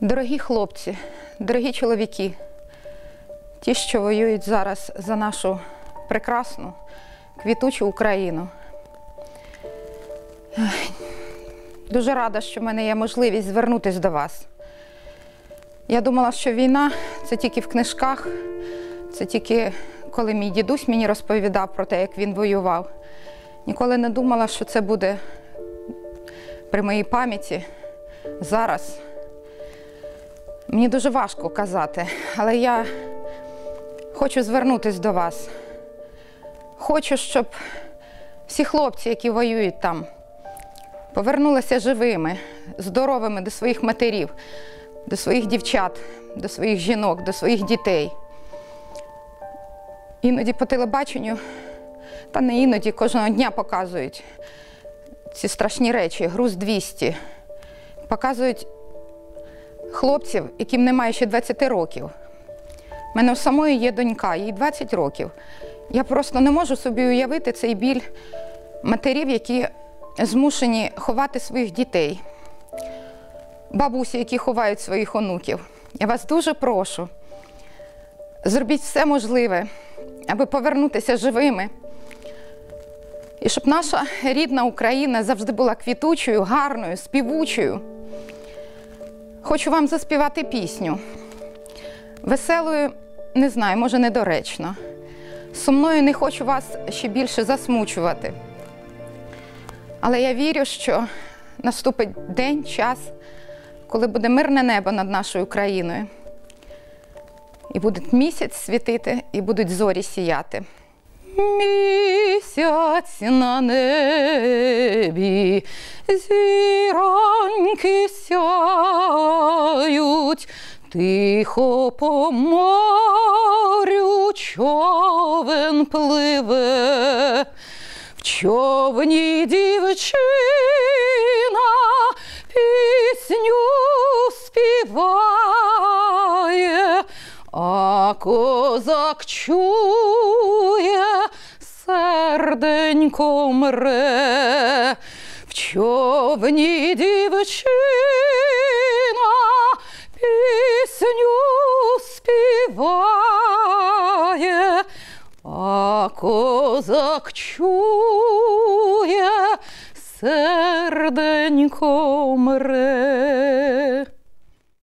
Дорогі хлопці, дорогі чоловіки, ті, що воюють зараз за нашу прекрасну, квітучу Україну. Дуже рада, що в мене є можливість звернутися до вас. Я думала, що війна це тільки в книжках, це тільки коли мій дідусь мені розповідав про те, як він воював. Ніколи не думала, що це буде при моїй пам'яті зараз. Мені дуже важко казати, але я хочу звернутися до вас. Хочу, щоб всі хлопці, які воюють там, повернулися живими, здоровими до своїх матерів, до своїх дівчат, до своїх жінок, до своїх дітей. Іноді по телебаченню, та не іноді кожного дня показують ці страшні речі, груз 200. Показують хлопців, яким немає ще 20 років. У мене у самої є донька, їй 20 років. Я просто не можу собі уявити цей біль матерів, які змушені ховати своїх дітей, бабусі, які ховають своїх онуків. Я вас дуже прошу, зробіть все можливе, аби повернутися живими. І щоб наша рідна Україна завжди була квітучою, гарною, співучою. Хочу вам заспівати пісню. Веселою, не знаю, може, недоречно. Сумною не хочу вас ще більше засмучувати. Але я вірю, що наступить день, час, коли буде мирне небо над нашою країною. І буде місяць світити, і будуть зорі сіяти. Місяць на небі, зіроньки сяють, тихо по морю човен пливе, в човні дівчина пісню співає, а козак чує, серденько мре, в човні дівчина а козак чує, серденько мре.